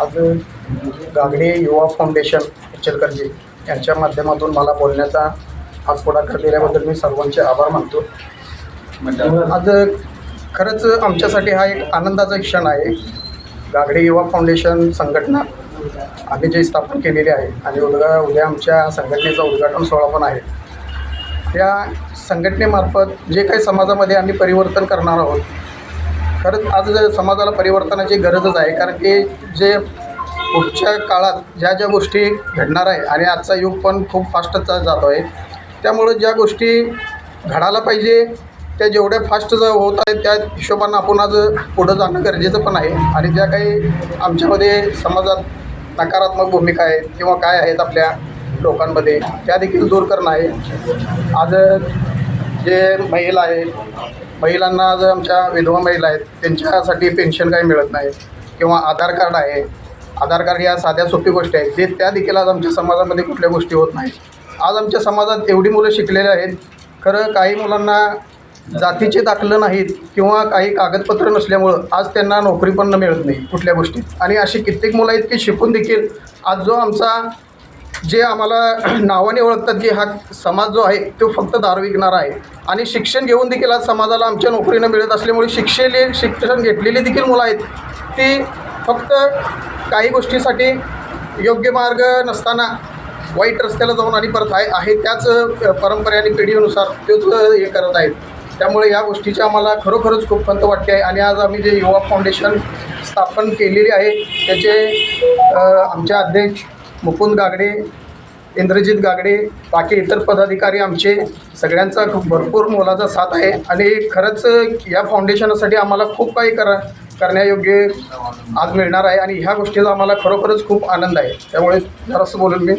आज गागडे युवा फाउंडेशन इचलकरंजी यांच्या माध्यमातून मला बोलण्याचा आज पुढाकार दिल्याबद्दल मी सर्वांचे आभार मानतो. आज खरंच आमच्यासाठी हा एक आनंदाचा क्षण आहे. गागडे युवा फाउंडेशन संघटना आम्ही जी स्थापन केलेली आहे आणि उद्या उद्या आमच्या संघटनेचा उद्घाटन सोहळा पण आहे. त्या संघटनेमार्फत जे काही समाजामध्ये आम्ही परिवर्तन करणार आहोत खरंच आज समाजाला परिवर्तनाची गरजच आहे कारण की जे पुढच्या काळात ज्या ज्या गोष्टी घडणार आहे आणि आजचा युग पण खूप फास्ट जातो आहे त्यामुळं ज्या गोष्टी घडायला पाहिजे त्या जेवढ्या फास्ट ज होत आहेत त्या हिशोबानं आपण आज पुढं जाणं गरजेचं पण आहे. आणि ज्या काही आमच्यामध्ये समाजात नकारात्मक भूमिका आहेत किंवा काय आहेत आपल्या लोकांमध्ये त्या देखील दूर करणं आहे. आज जे महिला आहेत महिलांना आज आमच्या विधवा महिला आहेत त्यांच्यासाठी पेन्शन काही मिळत नाही किंवा आधार कार्ड आहे. आधार कार्ड या साध्या सोपी गोष्टी आहेत ते त्या देखील आज आमच्या समाजामध्ये कुठल्या गोष्टी होत नाहीत. आज आमच्या समाजात एवढी मुलं शिकलेली आहेत. खरं काही मुलांना जातीचे दाखलं नाहीत किंवा काही कागदपत्र नसल्यामुळं आज त्यांना नोकरी पण मिळत नाही कुठल्या गोष्टीत. आणि अशी कित्येक मुलं आहेत की शिकून देखील आज जो आमचा जे आम्हाला नावाने ओळखतात की हा समाज जो आहे तो फक्त दारू विकणारा आहे. आणि शिक्षण घेऊन देखील आज समाजाला आमच्या नोकरीनं मिळत असल्यामुळे शिक्षले शिक्षण घेतलेली देखील मुलं आहेत. ती फक्त काही गोष्टीसाठी योग्य मार्ग नसताना वाईट रस्त्याला जाऊन आणि परत आहे आहे त्याच परंपरे आणि पिढीनुसार तोच हे करत आहेत. त्यामुळे या गोष्टीची आम्हाला खरोखरच खूप खंत वाटते आहे. आणि आज आम्ही जे युवा फाउंडेशन स्थापन केलेली आहे त्याचे आमच्या आमचे अध्यक्ष मुकुंद गागडे इंद्रजित गागडे बाकी इतर पदाधिकारी आमचे सगळ्यांचा भरपूर मोलाचा साथ आहे. आणि खरंच या फाउंडेशनसाठी आम्हाला खूप काही करा करण्यायोग्य आज मिळणार आहे. आणि ह्या गोष्टीचा आम्हाला खरोखरच खूप आनंद आहे. त्यामुळे जरासं बोलून मी